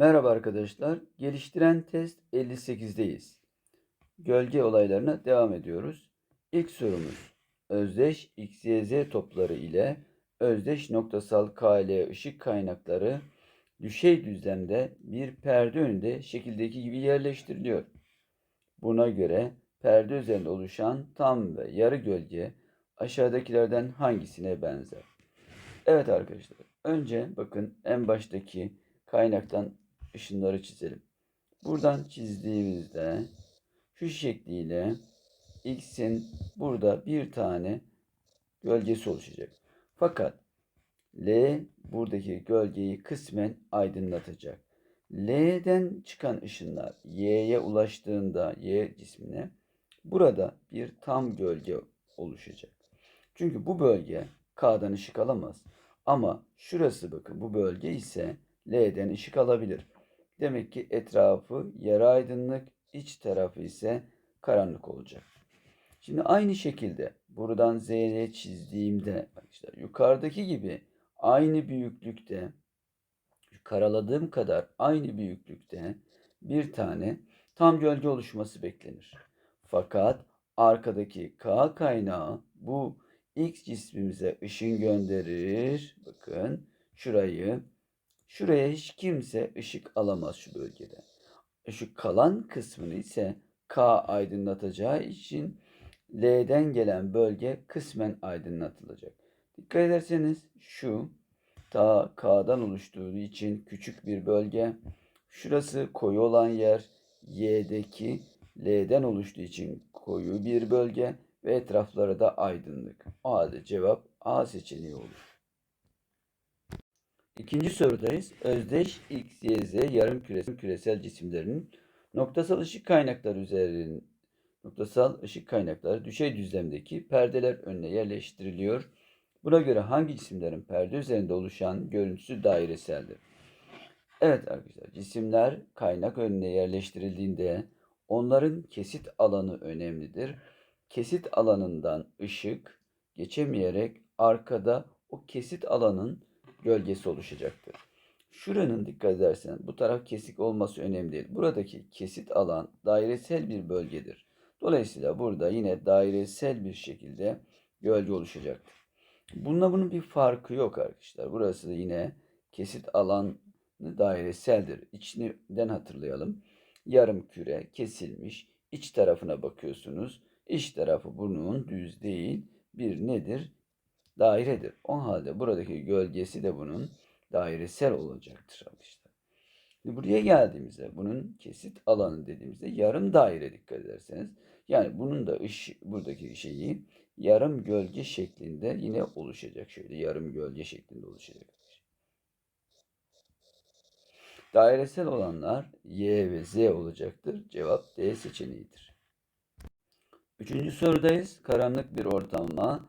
Merhaba arkadaşlar. Geliştiren test 58'deyiz. Gölge olaylarına devam ediyoruz. İlk sorumuz. Özdeş X, Y, Z topları ile özdeş noktasal KL ışık kaynakları düşey düzlemde bir perde önünde şekildeki gibi yerleştiriliyor. Buna göre perde üzerinde oluşan tam ve yarı gölge aşağıdakilerden hangisine benzer? Evet arkadaşlar. Önce bakın en baştaki kaynaktan ışınları çizelim. Buradan çizdiğimizde şu şekliyle x'in burada bir tane gölgesi oluşacak. Fakat L buradaki gölgeyi kısmen aydınlatacak. L'den çıkan ışınlar Y'ye ulaştığında Y cismine burada bir tam gölge oluşacak. Çünkü bu bölge K'dan ışık alamaz. Ama şurası bakın bu bölge ise L'den ışık alabilir. Demek ki etrafı yarı aydınlık, iç tarafı ise karanlık olacak. Şimdi aynı şekilde buradan Z'ye çizdiğimde arkadaşlar yukarıdaki gibi aynı büyüklükte karaladığım kadar aynı büyüklükte bir tane tam gölge oluşması beklenir. Fakat arkadaki K kaynağı bu X cismimize ışın gönderir. Bakın şurayı Şuraya hiç kimse ışık alamaz şu bölgede. Şu kalan kısmını ise K aydınlatacağı için L'den gelen bölge kısmen aydınlatılacak. Dikkat ederseniz şu ta K'dan oluştuğu için küçük bir bölge. Şurası koyu olan yer Y'deki L'den oluştuğu için koyu bir bölge ve etrafları da aydınlık. O halde cevap A seçeneği olur. İkinci sorudayız. Özdeş X, Y, Z yarım küresel, küresel cisimlerin noktasal ışık kaynakları üzerinde noktasal ışık kaynakları düşey düzlemdeki perdeler önüne yerleştiriliyor. Buna göre hangi cisimlerin perde üzerinde oluşan görüntüsü daireseldir? Evet arkadaşlar cisimler kaynak önüne yerleştirildiğinde onların kesit alanı önemlidir. Kesit alanından ışık geçemeyerek arkada o kesit alanın gölgesi oluşacaktır. Şuranın dikkat edersen bu taraf kesik olması önemli değil. Buradaki kesit alan dairesel bir bölgedir. Dolayısıyla burada yine dairesel bir şekilde gölge oluşacaktır. Bununla bunun bir farkı yok arkadaşlar. Burası da yine kesit alan daireseldir. İçinden hatırlayalım. Yarım küre kesilmiş. İç tarafına bakıyorsunuz. İç tarafı bunun düz değil. Bir nedir? Dairedir. O halde buradaki gölgesi de bunun dairesel olacaktır arkadaşlar. Şimdi buraya geldiğimizde bunun kesit alanı dediğimizde yarım daire dikkat ederseniz. Yani bunun da ış, buradaki şeyi yarım gölge şeklinde yine oluşacak. Şöyle yarım gölge şeklinde oluşacak. Dairesel olanlar Y ve Z olacaktır. Cevap D seçeneğidir. Üçüncü sorudayız. Karanlık bir ortamda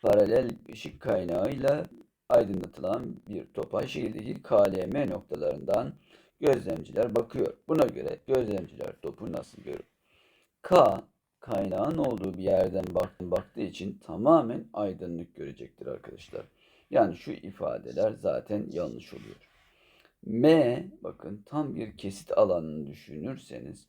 paralel ışık kaynağıyla aydınlatılan bir topa şekildeki KLM noktalarından gözlemciler bakıyor. Buna göre gözlemciler topu nasıl görür? K kaynağın olduğu bir yerden baktığı için tamamen aydınlık görecektir arkadaşlar. Yani şu ifadeler zaten yanlış oluyor. M bakın tam bir kesit alanını düşünürseniz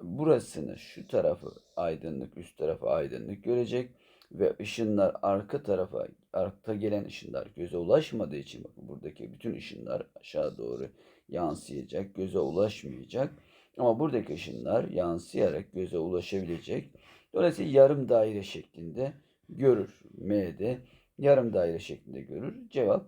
burasını şu tarafı aydınlık üst tarafı aydınlık görecek ve ışınlar arka tarafa, arka gelen ışınlar göze ulaşmadığı için buradaki bütün ışınlar aşağı doğru yansıyacak, göze ulaşmayacak. Ama buradaki ışınlar yansıyarak göze ulaşabilecek. Dolayısıyla yarım daire şeklinde görür. M'de yarım daire şeklinde görür. Cevap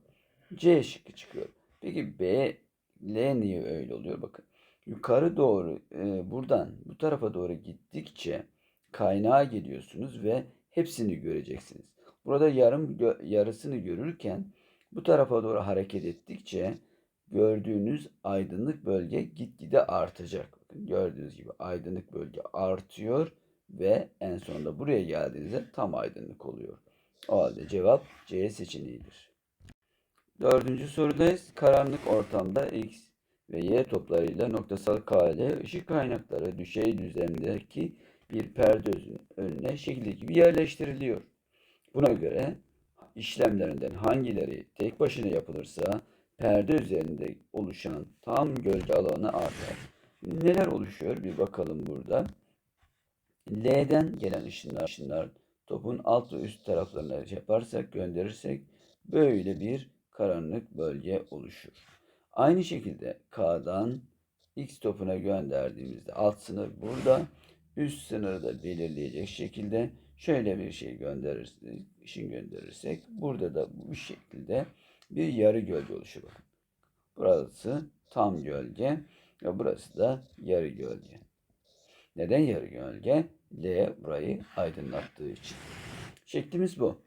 C şıkkı çıkıyor. Peki B, L niye öyle oluyor? Bakın yukarı doğru e, buradan bu tarafa doğru gittikçe kaynağa geliyorsunuz ve hepsini göreceksiniz. Burada yarım yarısını görürken bu tarafa doğru hareket ettikçe gördüğünüz aydınlık bölge gitgide artacak. Gördüğünüz gibi aydınlık bölge artıyor ve en sonunda buraya geldiğinizde tam aydınlık oluyor. O halde cevap C seçeneğidir. Dördüncü sorudayız. Karanlık ortamda X ve Y toplarıyla noktasal KL ışık kaynakları düşey düzlemdeki bir perde önüne şekil gibi yerleştiriliyor. Buna göre işlemlerinden hangileri tek başına yapılırsa perde üzerinde oluşan tam gölge alanı artar. Neler oluşuyor bir bakalım burada. L'den gelen ışınlar, ışınlar topun alt ve üst taraflarına yaparsak, gönderirsek böyle bir karanlık bölge oluşur. Aynı şekilde K'dan X topuna gönderdiğimizde alt sınır burada, üst sınırı da belirleyecek şekilde şöyle bir şey gönderirsek, ışın gönderirsek burada da bu şekilde bir yarı gölge oluşur. Burası tam gölge ve burası da yarı gölge. Neden yarı gölge? L burayı aydınlattığı için. Şeklimiz bu.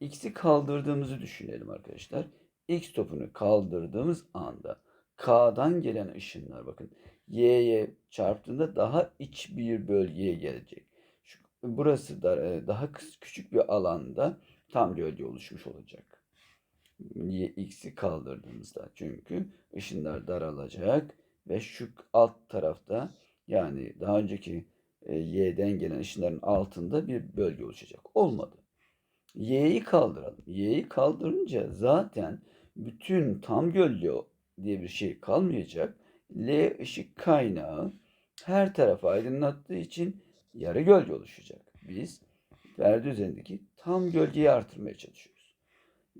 X'i kaldırdığımızı düşünelim arkadaşlar. X topunu kaldırdığımız anda K'dan gelen ışınlar bakın Y'ye çarptığında daha iç bir bölgeye gelecek. Şu, burası da e, daha küçük bir alanda tam gölge oluşmuş olacak. Y- X'i kaldırdığımızda çünkü ışınlar daralacak ve şu alt tarafta yani daha önceki e, Y'den gelen ışınların altında bir bölge oluşacak. Olmadı. Y'yi kaldıralım. Y'yi kaldırınca zaten bütün tam gölge diye bir şey kalmayacak. L ışık kaynağı her tarafı aydınlattığı için yarı gölge oluşacak. Biz perde üzerindeki tam gölgeyi artırmaya çalışıyoruz.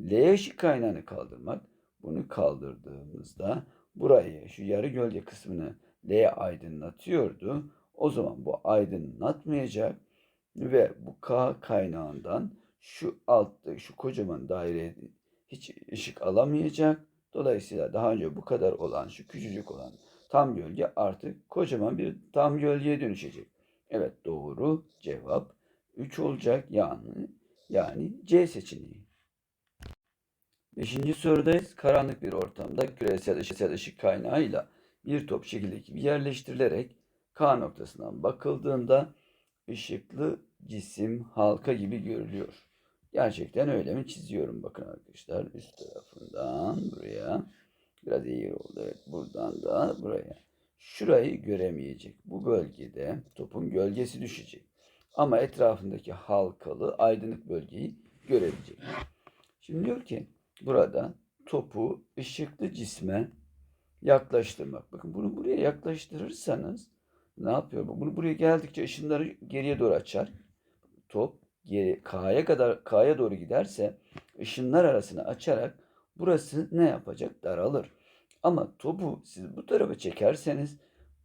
L ışık kaynağını kaldırmak. Bunu kaldırdığımızda burayı, şu yarı gölge kısmını L aydınlatıyordu. O zaman bu aydınlatmayacak ve bu K kaynağından şu altta şu kocaman daire hiç ışık alamayacak. Dolayısıyla daha önce bu kadar olan şu küçücük olan tam gölge artık kocaman bir tam gölgeye dönüşecek. Evet doğru cevap 3 olacak yani yani C seçeneği. Beşinci sorudayız. Karanlık bir ortamda küresel ışık, ışık kaynağıyla bir top şekildeki bir yerleştirilerek K noktasından bakıldığında ışıklı cisim halka gibi görülüyor. Gerçekten öyle mi çiziyorum bakın arkadaşlar üst tarafından buraya biraz eğri oldu evet buradan da buraya şurayı göremeyecek bu bölgede topun gölgesi düşecek ama etrafındaki halkalı aydınlık bölgeyi görebilecek. Şimdi diyor ki burada topu ışıklı cisme yaklaştırmak. Bakın bunu buraya yaklaştırırsanız ne yapıyor? bu? Bunu buraya geldikçe ışınları geriye doğru açar. Top K'ya kadar K'ya doğru giderse ışınlar arasını açarak burası ne yapacak? Daralır. Ama topu siz bu tarafa çekerseniz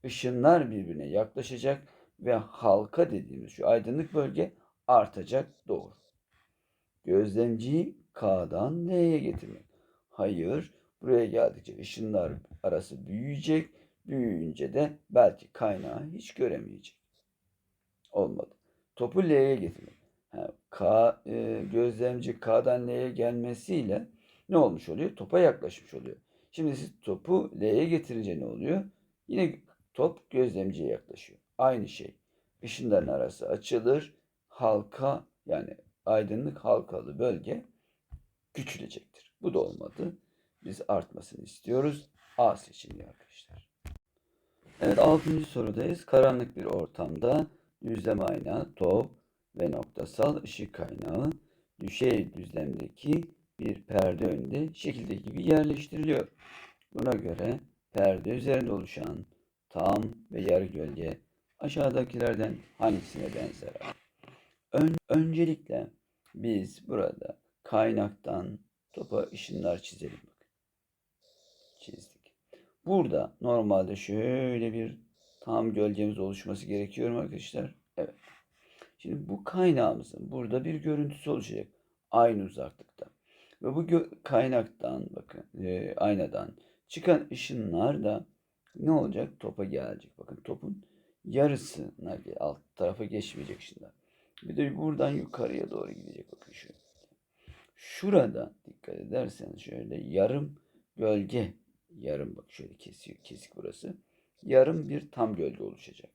ışınlar birbirine yaklaşacak ve halka dediğimiz şu aydınlık bölge artacak doğru. Gözlemciyi K'dan L'ye getirmek. Hayır, buraya geldikçe ışınlar arası büyüyecek. Büyüyünce de belki kaynağı hiç göremeyecek. Olmadı. Topu L'ye getirmek. K e, gözlemci K'dan L'ye gelmesiyle ne olmuş oluyor? Topa yaklaşmış oluyor. Şimdi siz topu L'ye getirince ne oluyor? Yine top gözlemciye yaklaşıyor. Aynı şey. Işınların arası açılır. Halka yani aydınlık halkalı bölge küçülecektir. Bu da olmadı. Biz artmasını istiyoruz. A seçeneği arkadaşlar. Evet 6. sorudayız. Karanlık bir ortamda düzlem ayna, top ve noktasal ışık kaynağı düşey düzlemdeki bir perde önünde şekildeki gibi yerleştiriliyor. Buna göre perde üzerinde oluşan tam ve yarı gölge aşağıdakilerden hangisine benzer? Ön, öncelikle biz burada kaynaktan topa ışınlar çizelim. Çizdik. Burada normalde şöyle bir tam gölgemiz oluşması gerekiyor mu arkadaşlar? Şimdi bu kaynağımızın burada bir görüntüsü oluşacak. Aynı uzaklıkta. Ve bu kaynaktan bakın e, aynadan çıkan ışınlar da ne olacak? Topa gelecek. Bakın topun yarısına alt tarafa geçmeyecek ışınlar. Bir de buradan yukarıya doğru gidecek. Bakın şu. Şurada dikkat ederseniz şöyle yarım gölge yarım bak şöyle kesiyor kesik burası. Yarım bir tam gölge oluşacak.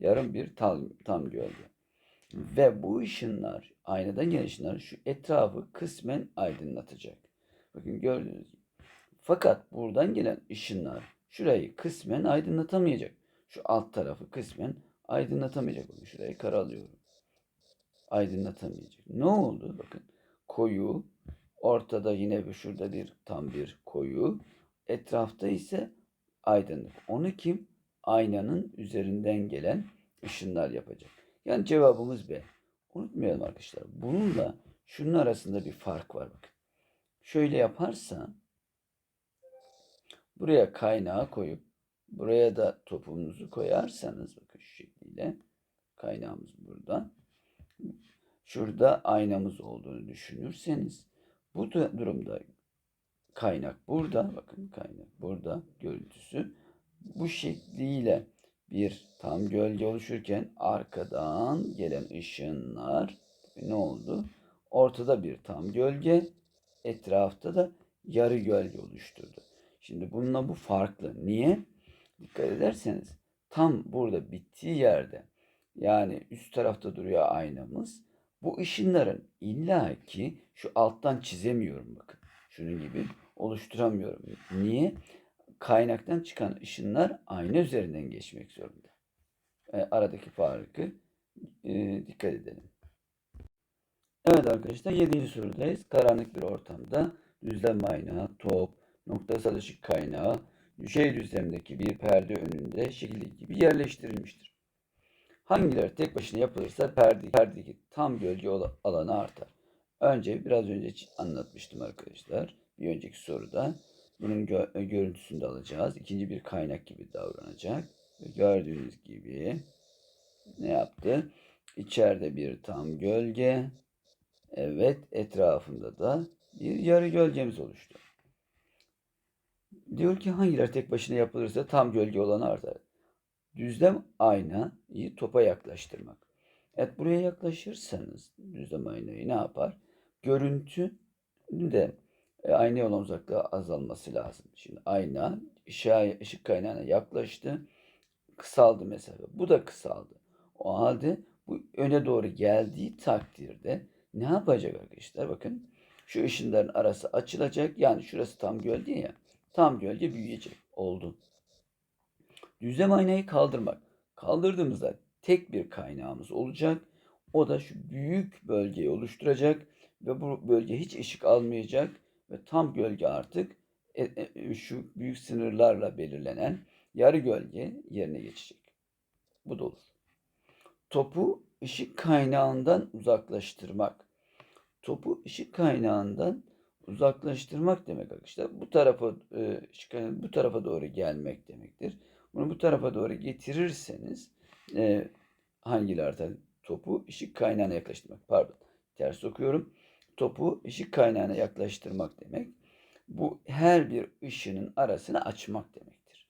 Yarım bir tam, tam gölge. Ve bu ışınlar, aynadan gelen ışınlar şu etrafı kısmen aydınlatacak. Bakın gördüğünüz gibi. Fakat buradan gelen ışınlar şurayı kısmen aydınlatamayacak. Şu alt tarafı kısmen aydınlatamayacak. Bakın şurayı karalıyorum. Aydınlatamayacak. Ne oldu? Bakın koyu, ortada yine şurada bir tam bir koyu. Etrafta ise aydınlık. Onu kim? Aynanın üzerinden gelen ışınlar yapacak. Yani cevabımız B. Unutmayalım arkadaşlar. Bununla şunun arasında bir fark var bakın. Şöyle yaparsa buraya kaynağı koyup buraya da topumuzu koyarsanız bakın şu şekliyle kaynağımız burada. Şurada aynamız olduğunu düşünürseniz bu da- durumda kaynak burada bakın kaynak burada görüntüsü bu şekliyle bir tam gölge oluşurken arkadan gelen ışınlar ne oldu? Ortada bir tam gölge, etrafta da yarı gölge oluşturdu. Şimdi bununla bu farklı. Niye? Dikkat ederseniz tam burada bittiği yerde yani üst tarafta duruyor aynamız. Bu ışınların illaki şu alttan çizemiyorum bakın. Şunun gibi oluşturamıyorum. Niye? Kaynaktan çıkan ışınlar ayna üzerinden geçmek zorunda. E, aradaki farkı e, dikkat edelim. Evet arkadaşlar 7. sorudayız. Karanlık bir ortamda düzlem ayna, top, noktasal ışık kaynağı düşey düzlemdeki bir perde önünde şekil gibi yerleştirilmiştir. Hangileri tek başına yapılırsa perde, perdeki tam gölge alanı artar. Önce biraz önce anlatmıştım arkadaşlar. Bir önceki soruda bunun gö- görüntüsünü de alacağız. İkinci bir kaynak gibi davranacak. Gördüğünüz gibi ne yaptı? İçeride bir tam gölge. Evet etrafında da bir yarı gölgemiz oluştu. Diyor ki hangileri tek başına yapılırsa tam gölge olanı artar. Düzlem aynayı topa yaklaştırmak. Evet buraya yaklaşırsanız düzlem aynayı ne yapar? Görüntü de e, aynaya olan uzaklığı azalması lazım. Şimdi ayna ışığa, ışık kaynağına yaklaştı. Kısaldı mesafe. Bu da kısaldı. O halde bu öne doğru geldiği takdirde ne yapacak arkadaşlar? Bakın şu ışınların arası açılacak. Yani şurası tam gölge ya. Tam gölge büyüyecek. Oldu. Düzlem aynayı kaldırmak. Kaldırdığımızda tek bir kaynağımız olacak. O da şu büyük bölgeyi oluşturacak ve bu bölge hiç ışık almayacak ve tam gölge artık e, e, şu büyük sınırlarla belirlenen yarı gölge yerine geçecek. Bu da olur. Topu ışık kaynağından uzaklaştırmak. Topu ışık kaynağından uzaklaştırmak demek arkadaşlar. Bu tarafa e, bu tarafa doğru gelmek demektir. Bunu bu tarafa doğru getirirseniz e, hangileri? Topu ışık kaynağına yaklaştırmak. Pardon. Ters okuyorum. Topu ışık kaynağına yaklaştırmak demek. Bu her bir ışının arasını açmak demektir.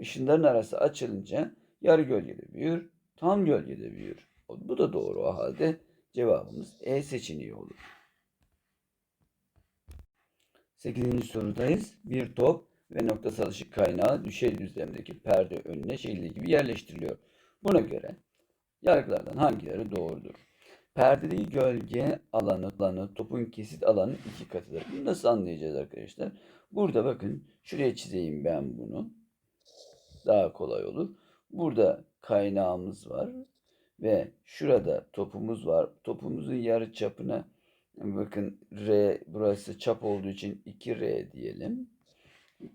Işınların arası açılınca yarı gölgede büyür, tam gölgede büyür. Bu da doğru o halde cevabımız E seçeneği olur. 8. sorudayız. Bir top ve noktasal ışık kaynağı düşey düzlemdeki perde önüne şekilde gibi yerleştiriliyor. Buna göre yargılardan hangileri doğrudur? Perdedeki gölge alanı, alanı topun kesit alanının iki katıdır. Bunu nasıl anlayacağız arkadaşlar? Burada bakın şuraya çizeyim ben bunu. Daha kolay olur. Burada kaynağımız var ve şurada topumuz var. Topumuzun yarı çapına bakın R burası çap olduğu için 2R diyelim.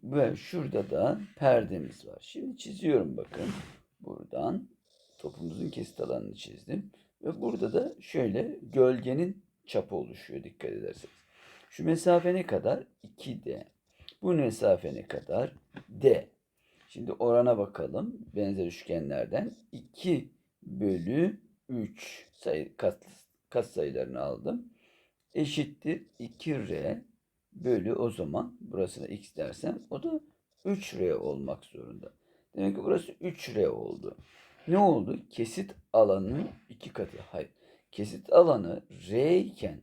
Ve şurada da perdemiz var. Şimdi çiziyorum bakın. Buradan topumuzun kesit alanını çizdim. Ve burada da şöyle gölgenin çapı oluşuyor dikkat ederseniz. Şu mesafe ne kadar? 2D. Bu mesafe ne kadar? D. Şimdi orana bakalım. Benzer üçgenlerden 2 bölü 3 sayı kat, kat sayılarını aldım. Eşittir 2R bölü o zaman burasına x dersem o da 3R olmak zorunda. Demek ki burası 3R oldu. Ne oldu? Kesit alanının iki katı. Hayır. Kesit alanı R iken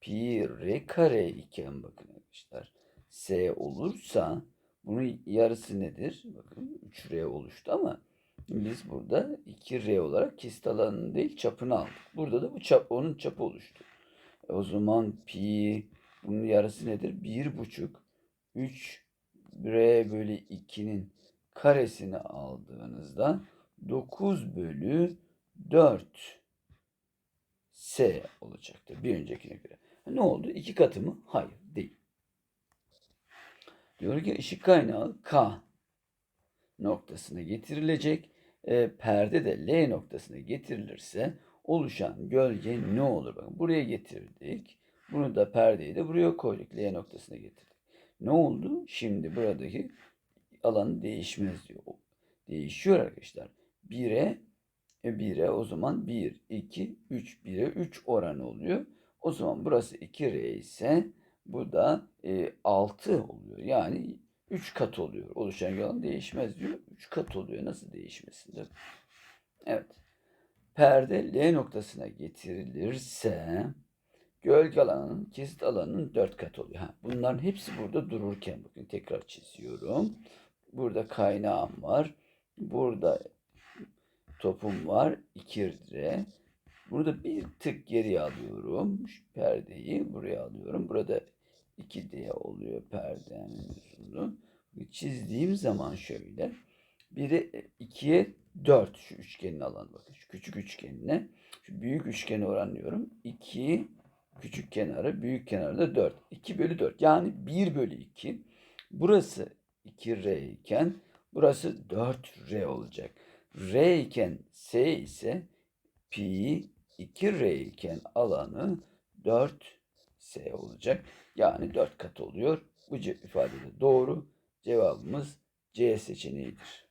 pi R kare iken bakın arkadaşlar S olursa bunun yarısı nedir? Bakın 3R oluştu ama biz burada 2R olarak kesit alanının değil çapını aldık. Burada da bu çap onun çapı oluştu. E o zaman pi bunun yarısı nedir? 1,5 3 R bölü 2'nin karesini aldığınızda 9 bölü 4 S olacaktır bir öncekine göre. Ne oldu? İki katı mı? Hayır değil. Diyor ki ışık kaynağı K noktasına getirilecek. E, perde de L noktasına getirilirse oluşan gölge ne olur? Bakın buraya getirdik. Bunu da perdeyi de buraya koyduk. L noktasına getirdik. Ne oldu? Şimdi buradaki alan değişmez diyor. Değişiyor arkadaşlar. 1'e 1'e o zaman 1, 2, 3, 1'e 3 oranı oluyor. O zaman burası 2R ise bu da e, 6 oluyor. Yani 3 kat oluyor. Oluşan alan değişmez diyor. 3 kat oluyor. Nasıl değişmesindir? Evet. Perde L noktasına getirilirse gölge alanının kesit alanının 4 kat oluyor. Ha, bunların hepsi burada dururken bakın tekrar çiziyorum. Burada kaynağım var. Burada topum var. 2R. Burada bir tık geriye alıyorum. Şu perdeyi buraya alıyorum. Burada 2D oluyor perdenin uzunluğu. Çizdiğim zaman şöyle. Biri 2'ye 4 şu üçgenin alanı bakın. Şu küçük üçgenine. Şu büyük üçgeni oranlıyorum. 2 küçük kenarı büyük kenarı da 4. 2 bölü 4 yani 1 bölü 2. Burası 2R iken burası 4R olacak. R iken S ise pi 2R iken alanı 4S olacak. Yani 4 kat oluyor. Bu ifade de doğru. Cevabımız C seçeneğidir.